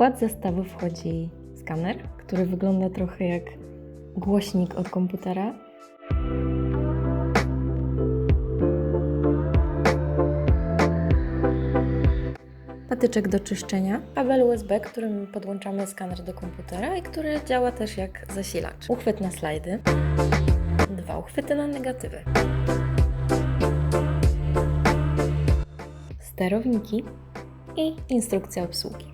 skład zestawu wchodzi skaner, który wygląda trochę jak głośnik od komputera. Patyczek do czyszczenia, kabel USB, którym podłączamy skaner do komputera i który działa też jak zasilacz. Uchwyt na slajdy, dwa uchwyty na negatywy. Sterowniki i instrukcja obsługi.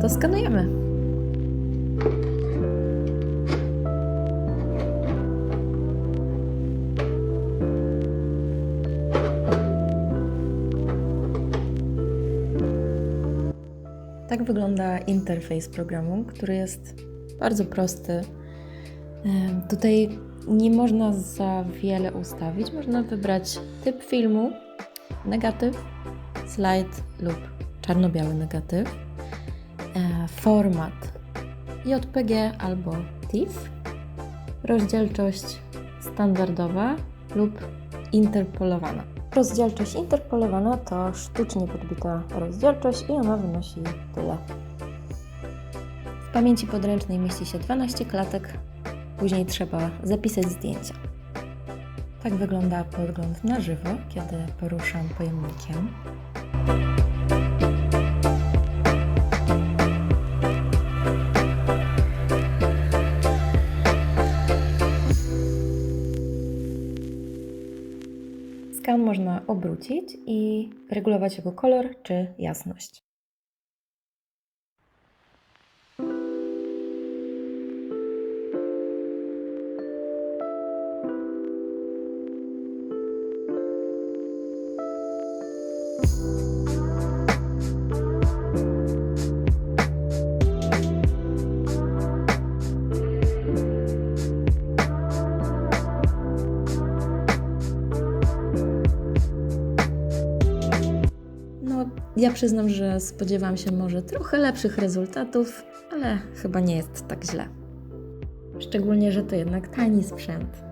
To skanujemy. Tak wygląda interfejs programu, który jest bardzo prosty. Tutaj nie można za wiele ustawić. Można wybrać typ filmu, negatyw, slajd lub czarno-biały negatyw format JPG albo TIFF, rozdzielczość standardowa lub interpolowana. Rozdzielczość interpolowana to sztucznie podbita rozdzielczość i ona wynosi tyle. W pamięci podręcznej mieści się 12 klatek, później trzeba zapisać zdjęcia. Tak wygląda podgląd na żywo, kiedy poruszam pojemnikiem. Skan można obrócić i regulować jego kolor czy jasność. Ja przyznam, że spodziewam się może trochę lepszych rezultatów, ale chyba nie jest tak źle. Szczególnie, że to jednak tani sprzęt.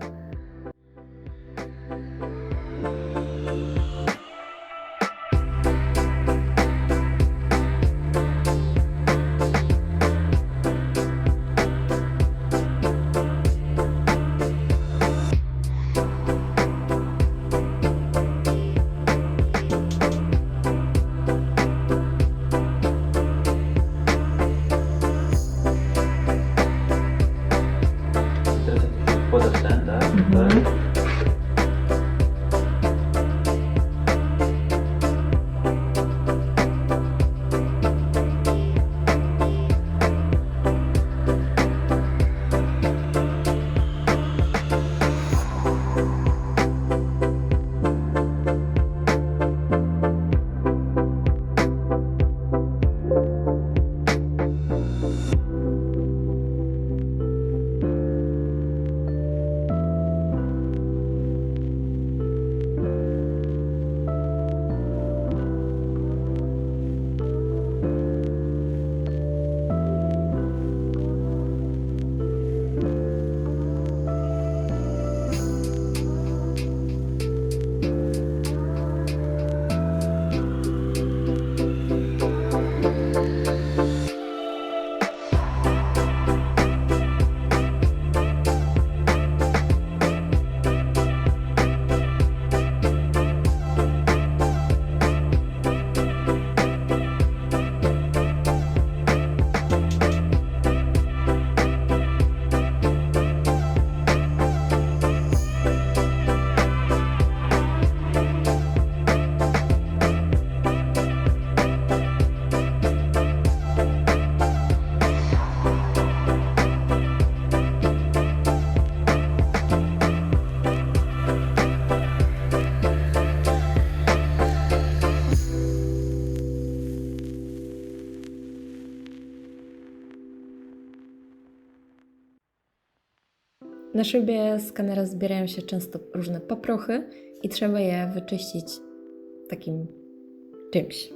Na szybie skanera zbierają się często różne paprochy i trzeba je wyczyścić takim czymś.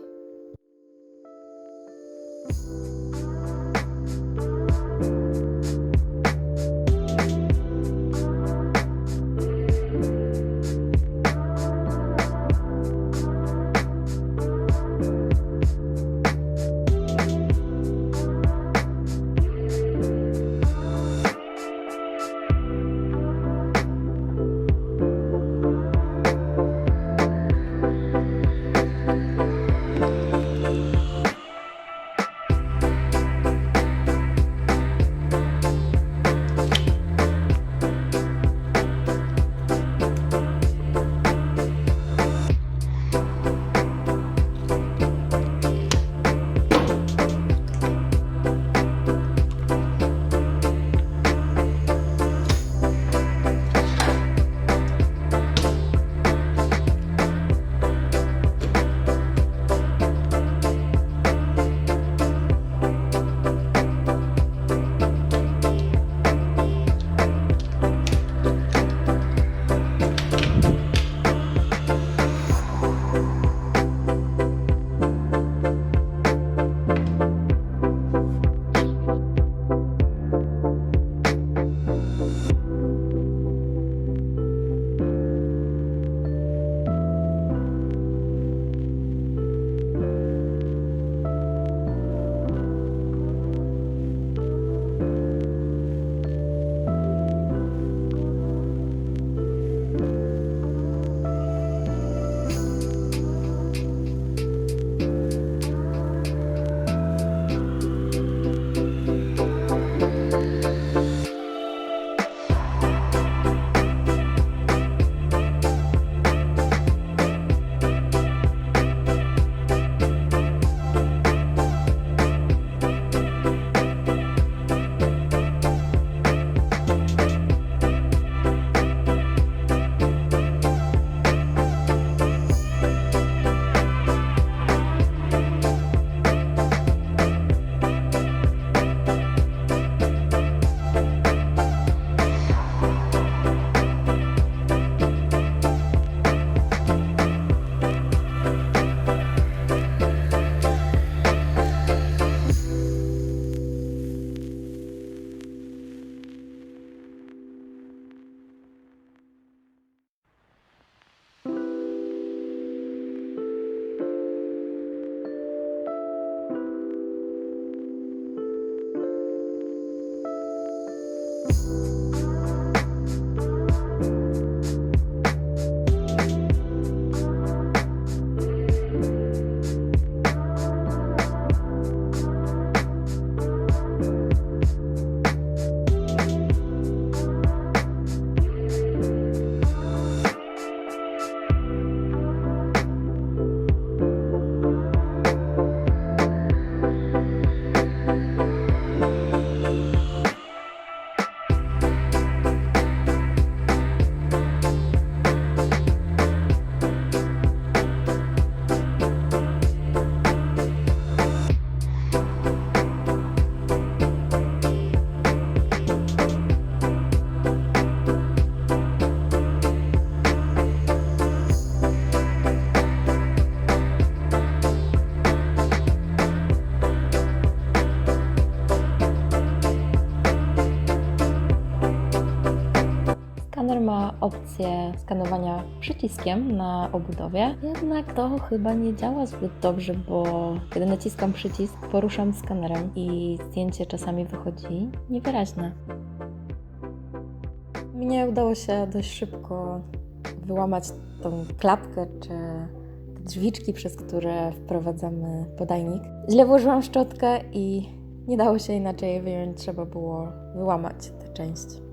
Skaner ma opcję skanowania przyciskiem na obudowie, jednak to chyba nie działa zbyt dobrze, bo kiedy naciskam przycisk, poruszam skanerem i zdjęcie czasami wychodzi niewyraźne. Mnie udało się dość szybko wyłamać tą klapkę czy drzwiczki, przez które wprowadzamy podajnik. Źle włożyłam szczotkę i nie dało się inaczej wyjąć, trzeba było wyłamać tę część.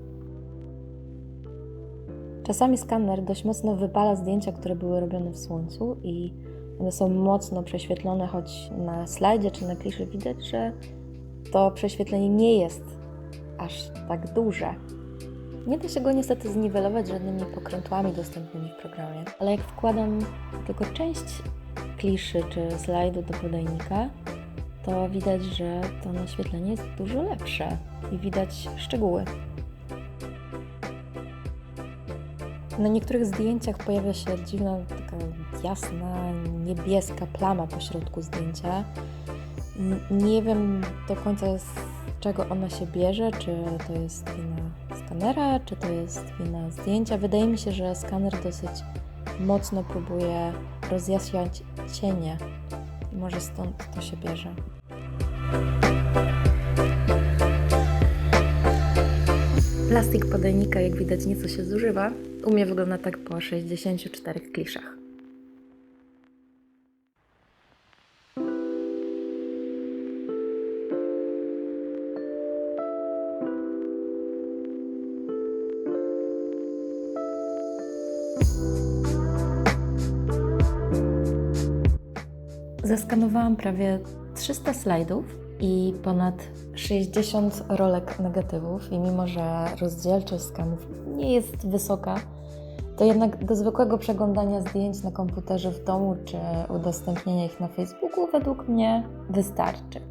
Czasami skaner dość mocno wypala zdjęcia, które były robione w słońcu i one są mocno prześwietlone, choć na slajdzie czy na kliszy widać, że to prześwietlenie nie jest aż tak duże. Nie da się go niestety zniwelować żadnymi pokrętłami dostępnymi w programie, ale jak wkładam tylko część kliszy czy slajdu do podajnika, to widać, że to naświetlenie jest dużo lepsze i widać szczegóły. Na niektórych zdjęciach pojawia się dziwna, taka jasna, niebieska plama pośrodku zdjęcia. Nie wiem do końca z czego ona się bierze, czy to jest wina skanera, czy to jest wina zdjęcia. Wydaje mi się, że skaner dosyć mocno próbuje rozjaśniać cienie może stąd to się bierze. Plastik podajnika, jak widać, nieco się zużywa. U mnie wygląda tak po 64 kliszach. Zeskanowałam prawie 300 slajdów i ponad 60 rolek negatywów i mimo, że rozdzielczość skanów nie jest wysoka, to jednak do zwykłego przeglądania zdjęć na komputerze w domu czy udostępnienia ich na Facebooku według mnie wystarczy.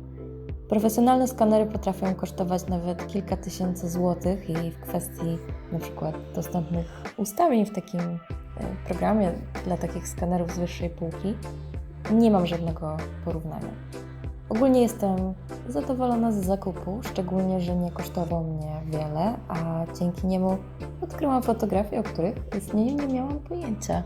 Profesjonalne skanery potrafią kosztować nawet kilka tysięcy złotych i w kwestii przykład dostępnych ustawień w takim e, programie dla takich skanerów z wyższej półki nie mam żadnego porównania. Ogólnie jestem zadowolona z zakupu, szczególnie, że nie kosztował mnie wiele, a dzięki niemu odkryłam fotografie, o których istnieniu nie miałam pojęcia.